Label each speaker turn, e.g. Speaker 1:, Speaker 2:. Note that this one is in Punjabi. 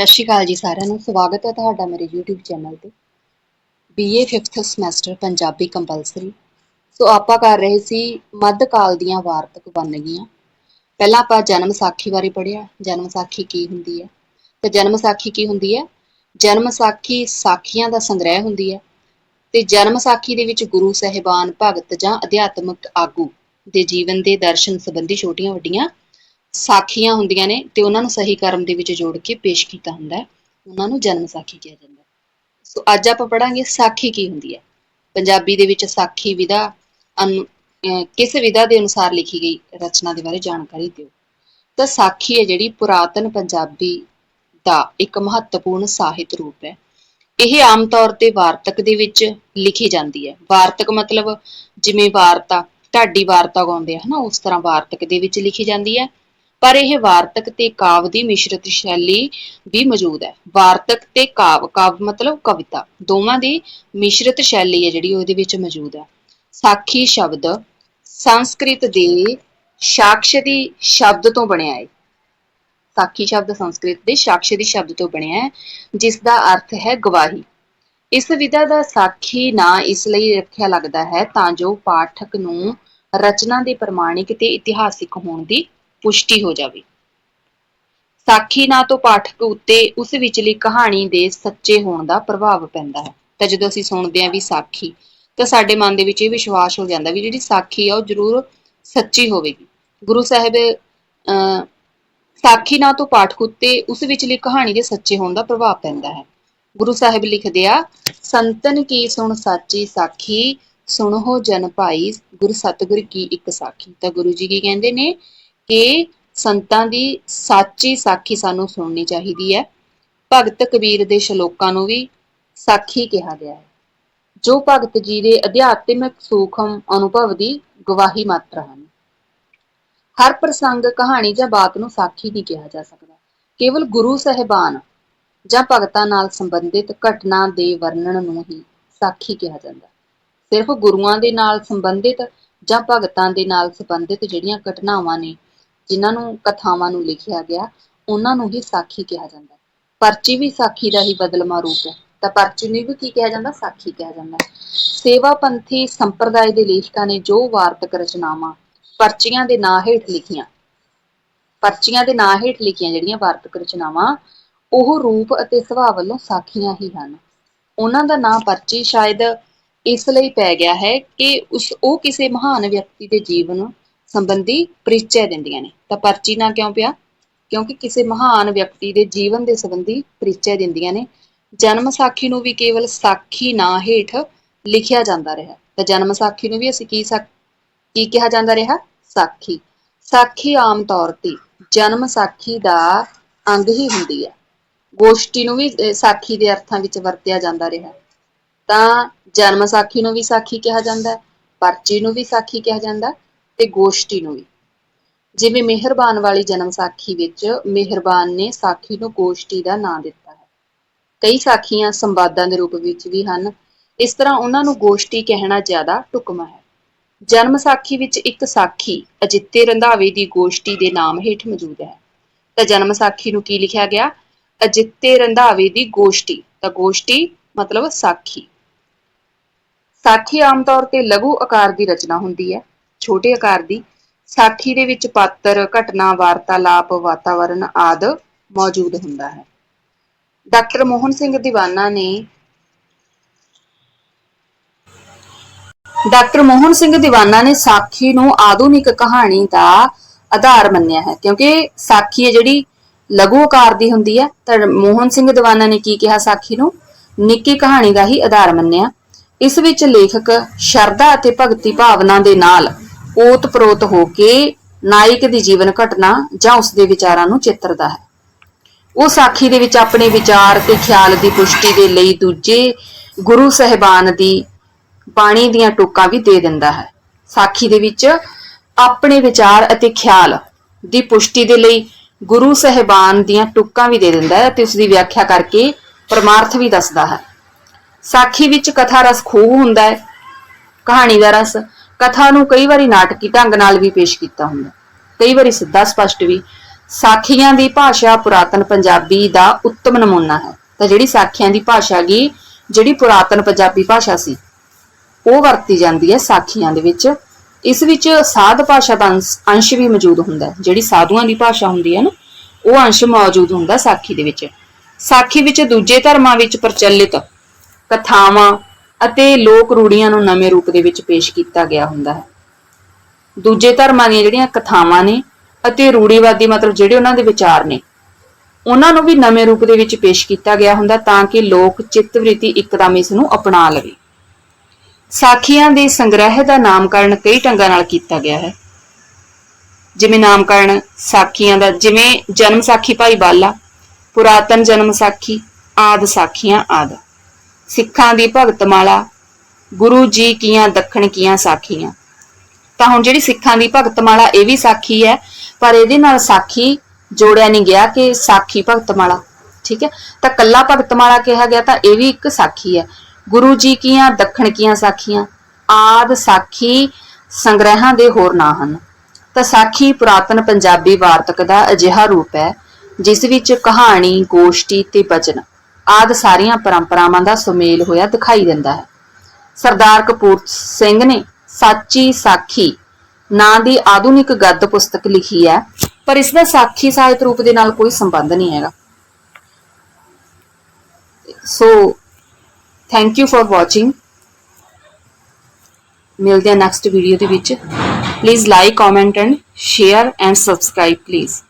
Speaker 1: ਸਤਿ ਸ਼੍ਰੀ ਅਕਾਲ ਜੀ ਸਾਰਿਆਂ ਨੂੰ। ਸਵਾਗਤ ਹੈ ਤੁਹਾਡਾ ਮੇਰੇ YouTube ਚੈਨਲ ਤੇ। BA 5th semester Punjabi compulsory so ਆਪਾਂ ਕਰ ਰਹੇ ਸੀ ਮੱਧਕਾਲ ਦੀਆਂ ਵਾਰਤਕ ਵੰਨਗੀਆਂ ਪਹਿਲਾਂ ਆਪਾਂ ਜਨਮ ਸਾਖੀ ਬਾਰੇ ਪੜ੍ਹਿਆ। ਜਨਮ ਸਾਖੀ ਕੀ ਹੁੰਦੀ ਹੈ? ਤੇ ਜਨਮ ਸਾਖੀ ਕੀ ਹੁੰਦੀ ਹੈ? ਜਨਮ ਸਾਖੀ ਸਾਖੀਆਂ ਦਾ ਸੰਗ੍ਰਹਿ ਹੁੰਦੀ ਹੈ। ਤੇ ਜਨਮ ਸਾਖੀ ਦੇ ਵਿੱਚ ਗੁਰੂ, ਸਹਿਬਾਨ, ਭਗਤ ਜਾਂ ਅਧਿਆਤਮਿਕ ਆਗੂ ਦੇ ਜੀਵਨ ਦੇ ਦਰਸ਼ਨ ਸੰਬੰਧੀ ਛੋਟੀਆਂ ਵੱਡੀਆਂ ਸਾਖੀਆਂ ਹੁੰਦੀਆਂ ਨੇ ਤੇ ਉਹਨਾਂ ਨੂੰ ਸਹੀ ਕਰਮ ਦੇ ਵਿੱਚ ਜੋੜ ਕੇ ਪੇਸ਼ ਕੀਤਾ ਹੁੰਦਾ ਹੈ। ਉਹਨਾਂ ਨੂੰ ਜਨਮ ਸਾਖੀ ਕਿਹਾ ਜਾਂਦਾ ਹੈ। ਸੋ ਅੱਜ ਆਪਾਂ ਪੜਾਂਗੇ ਸਾਖੀ ਕੀ ਹੁੰਦੀ ਹੈ। ਪੰਜਾਬੀ ਦੇ ਵਿੱਚ ਸਾਖੀ ਵਿਧਾ ਅਨੁ- ਕਿਸ ਵਿਧਾ ਦੇ ਅਨੁਸਾਰ ਲਿਖੀ ਗਈ ਰਚਨਾ ਦੇ ਬਾਰੇ ਜਾਣਕਾਰੀ ਦਿਓ। ਤਾਂ ਸਾਖੀ ਹੈ ਜਿਹੜੀ ਪੁਰਾਤਨ ਪੰਜਾਬੀ ਦਾ ਇੱਕ ਮਹੱਤਵਪੂਰਨ ਸਾਹਿਤ ਰੂਪ ਹੈ। ਇਹ ਆਮ ਤੌਰ ਤੇ ਵਾਰਤਕ ਦੇ ਵਿੱਚ ਲਿਖੀ ਜਾਂਦੀ ਹੈ। ਵਾਰਤਕ ਮਤਲਬ ਜਿਵੇਂ ਵਾਰਤਾ, ਢਾਡੀ ਵਾਰਤਾ ਗਾਉਂਦੇ ਆ ਹਨਾ, ਉਸ ਤਰ੍ਹਾਂ ਵਾਰਤਕ ਦੇ ਵਿੱਚ ਲਿਖੀ ਜਾਂਦੀ ਹੈ। ਪਰ ਇਹ ਵਾਰਤਕ ਤੇ ਕਾਵ ਦੀ ਮਿਸ਼ਰਤ ਸ਼ੈਲੀ ਵੀ ਮੌਜੂਦ ਹੈ। ਵਾਰਤਕ ਤੇ ਕਾਵ ਕਾਵ ਮਤਲਬ ਕਵਿਤਾ, ਦੋਵਾਂ ਦੀ ਮਿਸ਼ਰਤ ਸ਼ੈਲੀ ਹੈ ਜਿਹੜੀ ਉਹਦੇ ਵਿੱਚ ਮੌਜੂਦ ਹੈ। ਸਾਖੀ ਸ਼ਬਦ, ਸੰਸਕ੍ਰਿਤ ਦੇ ਸਾਕਸ਼ਦੀ ਸ਼ਬਦ ਤੋਂ ਬਣਿਆ ਹੈ। ਸਾਖੀ ਸ਼ਬਦ, ਸੰਸਕ੍ਰਿਤ ਦੇ ਸਾਕਸ਼ਦੀ ਸ਼ਬਦ ਤੋਂ ਬਣਿਆ ਹੈ, ਜਿਸ ਦਾ ਅਰਥ ਹੈ ਗਵਾਹੀ। ਇਸ ਵਿਧਾ ਦਾ ਸਾਖੀ ਨਾਂ ਇਸ ਲਈ ਰੱਖਿਆ ਲੱਗਦਾ ਹੈ ਤਾਂ ਜੋ ਪਾਠਕ ਨੂੰ ਰਚਨਾ ਦੇ ਪ੍ਰਮਾਣਿਕ ਤੇ ਇਤਿਹਾਸਿਕ ਹੋਣ ਦੀ ਪੁਸ਼ਟੀ ਹੋ ਜਾਵੇ। ਸਾਖੀ ਨਾਂ ਤੋਂ ਪਾਠਕ ਉੱਤੇ ਉਸ ਵਿਚਲੀ ਕਹਾਣੀ ਦੇ ਸੱਚੇ ਹੋਣ ਦਾ ਪ੍ਰਭਾਵ ਪੈਂਦਾ ਹੈ। ਤਾਂ ਜਦੋਂ ਅਸੀਂ ਸੁਣਦੇ ਹਾਂ ਵੀ ਸਾਖੀ, ਤਾਂ ਸਾਡੇ ਮਨ ਦੇ ਵਿੱਚ ਇਹ ਵਿਸ਼ਵਾਸ ਹੋ ਜਾਂਦਾ ਵੀ ਜਿਹੜੀ ਸਾਖੀ ਆ ਉਹ ਜ਼ਰੂਰ ਸੱਚੀ ਹੋਵੇਗੀ। ਗੁਰੂ ਸਾਹਿਬ ਸਾਖੀ ਨਾਂ ਤੋਂ ਪਾਠਕ ਉੱਤੇ ਉਸ ਵਿਚਲੀ ਕਹਾਣੀ ਦੇ ਸੱਚੇ ਹੋਣ ਦਾ ਪ੍ਰਭਾਵ ਪੈਂਦਾ ਹੈ। ਗੁਰੂ ਸਾਹਿਬ ਲਿਖਦੇ ਆ, ਸੰਤਨ ਕੀ ਸੁਣ ਸਾਚੀ ਸਾਖੀ, ਸੁਣੋ ਜਨ ਭਾਈ ਗੁਰ ਸਤਿਗੁਰ ਕੀ ਇੱਕ ਸਾਖੀ। ਤਾਂ ਗੁਰੂ ਜੀ ਕੀ ਕਹਿੰਦੇ ਨੇ ਕਿ ਸੰਤਾਂ ਦੀ ਸਾਚੀ ਸਾਖੀ ਸਾਨੂੰ ਸੁਣਨੀ ਚਾਹੀਦੀ ਹੈ। ਭਗਤ ਕਬੀਰ ਦੇ ਸ਼ਲੋਕਾਂ ਨੂੰ ਵੀ ਸਾਖੀ ਕਿਹਾ ਗਿਆ ਹੈ। ਜੋ ਭਗਤ ਜੀ ਦੇ ਅਧਿਆਤਮਿਕ ਸੂਖਮ ਅਨੁਭਵ ਦੀ ਗਵਾਹੀ ਮਾਤਰ ਹਨ। ਹਰ ਪ੍ਰਸੰਗ, ਕਹਾਣੀ ਜਾਂ ਬਾਤ ਨੂੰ ਸਾਖੀ ਨਹੀਂ ਕਿਹਾ ਜਾ ਸਕਦਾ ਕੇਵਲ ਗੁਰੂ ਸਹਿਬਾਨ ਜਾਂ ਭਗਤਾਂ ਨਾਲ ਸੰਬੰਧਿਤ ਘਟਨਾ ਦੇ ਵਰਣਨ ਨੂੰ ਹੀ ਸਾਖੀ ਕਿਹਾ ਜਾਂਦਾ ਸਿਰਫ ਗੁਰੂਆਂ ਦੇ ਨਾਲ ਸੰਬੰਧਿਤ ਜਾਂ ਭਗਤਾਂ ਦੇ ਨਾਲ ਸੰਬੰਧਿਤ ਜਿਹੜੀਆਂ ਘਟਨਾਵਾਂ ਨੇ ਜਿਨ੍ਹਾਂ ਨੂੰ ਕਥਾਵਾਂ ਨੂੰ ਲਿਖਿਆ ਗਿਆ, ਉਹਨਾਂ ਨੂੰ ਹੀ ਸਾਖੀ ਕਿਹਾ ਜਾਂਦਾ ਹੈ। ਪਰਚੀ ਵੀ ਸਾਖੀ ਦਾ ਹੀ ਬਦਲਮਾ ਰੂਪ ਹੈ। ਤਾਂ ਪਰਚੀ ਨੂੰ ਵੀ ਕੀ ਕਿਹਾ ਜਾਂਦਾ? ਸਾਖੀ ਕਿਹਾ ਜਾਂਦਾ ਹੈ। ਸੇਵਾ ਪੰਥੀ ਸੰਪਰਦਾਇ ਦੇ ਲੇਖਕਾਂ ਨੇ ਜੋ ਵਾਰਤਕ ਰਚਨਾਵਾਂ ਪਰਚੀਆਂ ਦੇ ਨਾਂ ਹੇਠ ਲਿਖੀਆਂ, ਪਰਚੀਆਂ ਦੇ ਨਾਂ ਹੇਠ ਲਿਖੀਆਂ ਜਿਹੜੀਆਂ ਵਾਰਤਕ ਰਚਨਾਵਾਂ, ਉਹ ਰੂਪ ਅਤੇ ਸੁਭਾਅ ਵੱਲੋਂ ਸਾਖੀਆਂ ਹੀ ਹਨ। ਉਹਨਾਂ ਦਾ ਨਾਂ ਪਰਚੀ ਸ਼ਾਇਦ ਇਸ ਲਈ ਪੈ ਗਿਆ ਹੈ ਕਿ ਉਸ, ਉਹ ਕਿਸੇ ਮਹਾਨ ਵਿਅਕਤੀ ਦੇ ਜੀਵਨ ਸੰਬੰਧੀ ਪਰਿਚੈ ਦਿੰਦੀਆਂ ਨੇ। ਤਾਂ ਪਰਚੀ ਨਾ ਕਿਉਂ ਪਿਆ? ਕਿਉਂਕਿ ਕਿਸੇ ਮਹਾਨ ਵਿਅਕਤੀ ਦੇ ਜੀਵਨ ਦੇ ਸੰਬੰਧੀ ਪਰਿਚੈ ਦਿੰਦੀਆਂ ਨੇ। ਜਨਮ ਸਾਖੀ ਨੂੰ ਵੀ ਕੇਵਲ ਸਾਖੀ ਨਾਂ ਹੇਠ ਲਿਖਿਆ ਜਾਂਦਾ ਰਿਹਾ। ਤਾਂ ਜਨਮ ਸਾਖੀ ਨੂੰ ਵੀ ਅਸੀਂ ਕੀ ਕੀ ਕਿਹਾ ਜਾਂਦਾ ਰਿਹਾ? ਸਾਖੀ। ਸਾਖੀ ਆਮ ਤੌਰ ਤੇ ਜਨਮ ਸਾਖੀ ਦਾ ਅੰਗ ਹੀ ਹੁੰਦੀ ਹੈ। ਗੋਸ਼ਟੀ ਨੂੰ ਵੀ ਸਾਖੀ ਦੇ ਅਰਥਾਂ ਵਿੱਚ ਵਰਤਿਆ ਜਾਂਦਾ ਰਿਹਾ। ਤਾਂ ਜਨਮ ਸਾਖੀ ਨੂੰ ਵੀ ਸਾਖੀ ਕਿਹਾ ਜਾਂਦਾ ਹੈ, ਪਰਚੀ ਨੂੰ ਵੀ ਸਾਖੀ ਕਿਹਾ ਜਾਂਦਾ ਤੇ ਗੋਸ਼ਟੀ ਨੂੰ ਵੀ। ਜਿਵੇਂ ਮਿਹਰਬਾਨ ਵਾਲੀ ਜਨਮ ਸਾਖੀ ਵਿੱਚ ਮਿਹਰਬਾਨ ਨੇ ਸਾਖੀ ਨੂੰ ਗੋਸ਼ਟੀ ਦਾ ਨਾਂ ਦਿੱਤਾ ਹੈ। ਕਈ ਸਾਖੀਆਂ ਸੰਵਾਦਾਂ ਦੇ ਰੂਪ ਵਿੱਚ ਵੀ ਹਨ। ਇਸ ਤਰ੍ਹਾਂ ਉਹਨਾਂ ਨੂੰ ਗੋਸ਼ਟੀ ਕਹਿਣਾ ਜ਼ਿਆਦਾ ਢੁਕਵਾਂ ਹੈ। ਜਨਮ ਸਾਖੀ ਵਿੱਚ ਇੱਕ ਸਾਖੀ ਅਜਿੱਤੇ ਰੰਧਾਵੇ ਦੀ ਗੋਸ਼ਟੀ ਦੇ ਨਾਮ ਹੇਠ ਮੌਜੂਦ ਹੈ। ਤਾਂ ਜਨਮ ਸਾਖੀ ਨੂੰ ਕੀ ਲਿਖਿਆ ਗਿਆ? ਅਜਿੱਤੇ ਰੰਧਾਵੇ ਦੀ ਗੋਸ਼ਟੀ। ਤਾਂ ਗੋਸ਼ਟੀ ਮਤਲਬ ਸਾਖੀ। ਸਾਖੀ ਆਮ ਤੌਰ ਤੇ ਲਘੂ ਆਕਾਰ ਦੀ ਰਚਨਾ ਹੁੰਦੀ ਹੈ। ਛੋਟੇ ਆਕਾਰ ਦੀ ਸਾਖੀ ਦੇ ਵਿੱਚ ਪਾਤਰ, ਘਟਨਾ, ਵਾਰਤਾਲਾਪ ਵਾਤਾਵਰਣ ਆਦ ਮੌਜੂਦ ਹੁੰਦਾ ਹੈ। ਡਾਕਟਰ ਮੋਹਨ ਸਿੰਘ ਦੀਵਾਨਾ ਨੇ ਡਾਕਟਰ ਮੋਹਨ ਸਿੰਘ ਦੀਵਾਨਾ ਨੇ ਸਾਖੀ ਨੂੰ ਆਧੁਨਿਕ ਕਹਾਣੀ ਦਾ ਆਧਾਰ ਮੰਨਿਆ ਹੈ, ਕਿਉਂਕਿ ਸਾਖੀ ਹੈ ਜਿਹੜੀ ਲਘੂ ਆਕਾਰ ਦੀ ਹੁੰਦੀ ਹੈ, ਤਾਂ ਮੋਹਨ ਸਿੰਘ ਦੀਵਾਨਾ ਨੇ ਕੀ ਕਿਹਾ ਸਾਖੀ ਨੂੰ? ਨਿੱਕੀ ਕਹਾਣੀ ਦਾ ਹੀ ਆਧਾਰ ਮੰਨਿਆ। ਇਸ ਵਿੱਚ ਲੇਖਕ ਸ਼ਰਧਾ ਅਤੇ ਭਗਤੀ ਭਾਵਨਾ ਦੇ ਨਾਲ ਓਤ-ਪ੍ਰੋਤ ਹੋ ਕੇ ਨਾਇਕ ਦੀ ਜੀਵਨ ਘਟਨਾ ਜਾਂ ਉਸ ਦੇ ਵਿਚਾਰਾਂ ਨੂੰ ਚਿੱਤਰਦਾ ਹੈ। ਉਹ ਸਾਖੀ ਦੇ ਵਿੱਚ ਆਪਣੇ ਵਿਚਾਰ ਤੇ ਖਿਆਲ ਦੀ ਪੁਸ਼ਟੀ ਦੇ ਲਈ ਦੂਜੇ ਗੁਰੂ ਸਹਿਬਾਨ ਦੀ ਬਾਣੀ ਦੀਆਂ ਟੁਕਾਂ ਵੀ ਦੇ ਦਿੰਦਾ ਹੈ। ਸਾਖੀ ਦੇ ਵਿੱਚ ਆਪਣੇ ਵਿਚਾਰ ਅਤੇ ਖਿਆਲ ਦੀ ਪੁਸ਼ਟੀ ਦੇ ਲਈ ਗੁਰੂ ਸਹਿਬਾਨ ਦੀਆਂ ਟੁਕਾਂ ਵੀ ਦੇ ਦਿੰਦਾ ਹੈ ਤੇ ਉਸ ਦੀ ਵਿਆਖਿਆ ਕਰਕੇ ਪਰਮਾਰਥ ਵੀ ਦੱਸਦਾ ਹੈ। ਸਾਖੀ ਵਿੱਚ ਕਥਾ ਰਸ ਖੂਬ ਹੁੰਦਾ ਹੈ, ਕਹਾਣੀ ਦਾ ਰਸ ਕਥਾ ਨੂੰ ਕਈ ਵਾਰੀ ਨਾਟਕੀ ਢੰਗ ਨਾਲ ਵੀ ਪੇਸ਼ ਕੀਤਾ ਹੁੰਦਾ ਕਈ ਵਾਰੀ ਸਿੱਧਾ ਸਪਸ਼ਟ ਵੀ। ਸਾਖੀਆਂ ਦੀ ਭਾਸ਼ਾ ਪੁਰਾਤਨ ਪੰਜਾਬੀ ਦਾ ਉੱਤਮ ਨਮੂਨਾ ਹੈ। ਤਾਂ ਜਿਹੜੀ ਸਾਖੀਆਂ ਦੀ ਭਾਸ਼ਾ ਗੀ, ਜਿਹੜੀ ਪੁਰਾਤਨ ਪੰਜਾਬੀ ਭਾਸ਼ਾ ਸੀ, ਉਹ ਵਰਤੀ ਜਾਂਦੀ ਹੈ ਸਾਖੀਆਂ ਦੇ ਵਿੱਚ। ਇਸ ਵਿੱਚ ਸਾਧ ਭਾਸ਼ਾ ਦਾ ਅੰਸ਼- ਅੰਸ਼ ਵੀ ਮੌਜੂਦ ਹੁੰਦਾ ਹੈ। ਜਿਹੜੀ ਸਾਧੂਆਂ ਦੀ ਭਾਸ਼ਾ ਹੁੰਦੀ ਹੈ ਨਾ, ਉਹ ਅੰਸ਼ ਮੌਜੂਦ ਹੁੰਦਾ ਸਾਖੀ ਦੇ ਵਿੱਚ। ਸਾਖੀ ਵਿੱਚ ਦੂਜੇ ਧਰਮਾਂ ਵਿੱਚ ਪ੍ਰਚਲਿਤ ਕਥਾਵਾਂ ਅਤੇ ਲੋਕ ਰੂੜੀਆਂ ਨੂੰ ਨਵੇਂ ਰੂਪ ਦੇ ਵਿੱਚ ਪੇਸ਼ ਕੀਤਾ ਗਿਆ ਹੁੰਦਾ ਹੈ। ਦੂਜੇ ਧਰਮਾਂ ਦੀਆਂ ਜਿਹੜੀਆਂ ਕਥਾਵਾਂ ਨੇ ਅਤੇ ਰੂੜੀਵਾਦੀ ਮਤਲਬ ਜਿਹੜੇ ਉਹਨਾਂ ਦੇ ਵਿਚਾਰ ਨੇ, ਉਹਨਾਂ ਨੂੰ ਵੀ ਨਵੇਂ ਰੂਪ ਦੇ ਵਿੱਚ ਪੇਸ਼ ਕੀਤਾ ਗਿਆ ਹੁੰਦਾ ਤਾਂ ਕਿ ਲੋਕ ਚਿੱਤਵ੍ਰਿਤੀ ਇੱਕਦਮ ਇਸ ਨੂੰ ਅਪਣਾ ਲਵੇ। ਸਾਖੀਆਂ ਦੇ ਸੰਗ੍ਰਹਿ ਦਾ ਨਾਮਕਰਨ ਕਈ ਢੰਗਾਂ ਨਾਲ ਕੀਤਾ ਗਿਆ ਹੈ। ਜਿਵੇਂ ਨਾਮਕਰਨ ਸਾਖੀਆਂ ਦਾ, ਜਿਵੇਂ ਜਨਮ ਸਾਖੀ ਭਾਈ ਬਾਲਾ, ਪੁਰਾਤਨ ਜਨਮ ਸਾਖੀ, ਆਦ ਸਾਖੀਆਂ ਆਦਿ। ਸਿੱਖਾਂ ਦੀ ਭਗਤਮਾਲਾ, ਗੁਰੂ ਜੀ ਕੀਆਂ, ਦੱਖਣ ਕੀਆਂ ਸਾਖੀਆਂ। ਤਾਂ ਹੁਣ ਜਿਹੜੀ ਸਿੱਖਾਂ ਦੀ ਭਗਤਮਾਲਾ ਇਹ ਵੀ ਸਾਖੀ ਹੈ, ਪਰ ਇਹਦੇ ਨਾਲ ਸਾਖੀ ਜੋੜਿਆ ਨਹੀਂ ਗਿਆ ਕਿ ਸਾਖੀ ਭਗਤਮਾਲਾ, ਠੀਕ ਹੈ? ਤਾਂ ਕੱਲਾ ਭਗਤਮਾਲਾ ਕਿਹਾ ਗਿਆ ਤਾਂ ਇਹ ਵੀ ਇੱਕ ਸਾਖੀ ਹੈ। ਗੁਰੂ ਜੀ ਕੀਆਂ, ਦੱਖਣ ਕੀਆਂ ਸਾਖੀਆਂ, ਆਦ ਸਾਖੀ ਸੰਗ੍ਰਹਿਾਂ ਦੇ ਹੋਰ ਨਾਂ ਹਨ। ਤਾਂ ਸਾਖੀ ਪੁਰਾਤਨ ਪੰਜਾਬੀ ਵਾਰਤਕ ਦਾ ਅਜਿਹਾ ਰੂਪ ਹੈ, ਜਿਸ ਵਿੱਚ ਕਹਾਣੀ, ਗੋਸ਼ਟੀ ਤੇ ਬਚਨ ਆਦ ਸਾਰੀਆਂ ਪਰੰਪਰਾਵਾਂ ਦਾ ਸੁਮੇਲ ਹੋਇਆ ਦਿਖਾਈ ਦਿੰਦਾ ਹੈ। ਸਰਦਾਰ ਕਪੂਰ ਸਿੰਘ ਨੇ ਸਾਚੀ ਸਾਖੀ ਨਾਂ ਦੀ ਆਧੁਨਿਕ ਗੱਦ ਪੁਸਤਕ ਲਿਖੀ ਹੈ, ਪਰ ਇਸ ਦਾ ਸਾਖੀ ਸਾਹਿਤ ਰੂਪ ਦੇ ਨਾਲ ਕੋਈ ਸੰਬੰਧ ਨਹੀਂ ਹੈਗਾ। So thank you for watching ਮਿਲਦੇ ਹਾਂ ਨੈਕਸਟ ਵੀਡੀਓ ਦੇ ਵਿੱਚ। Please like comment and share and subscribe please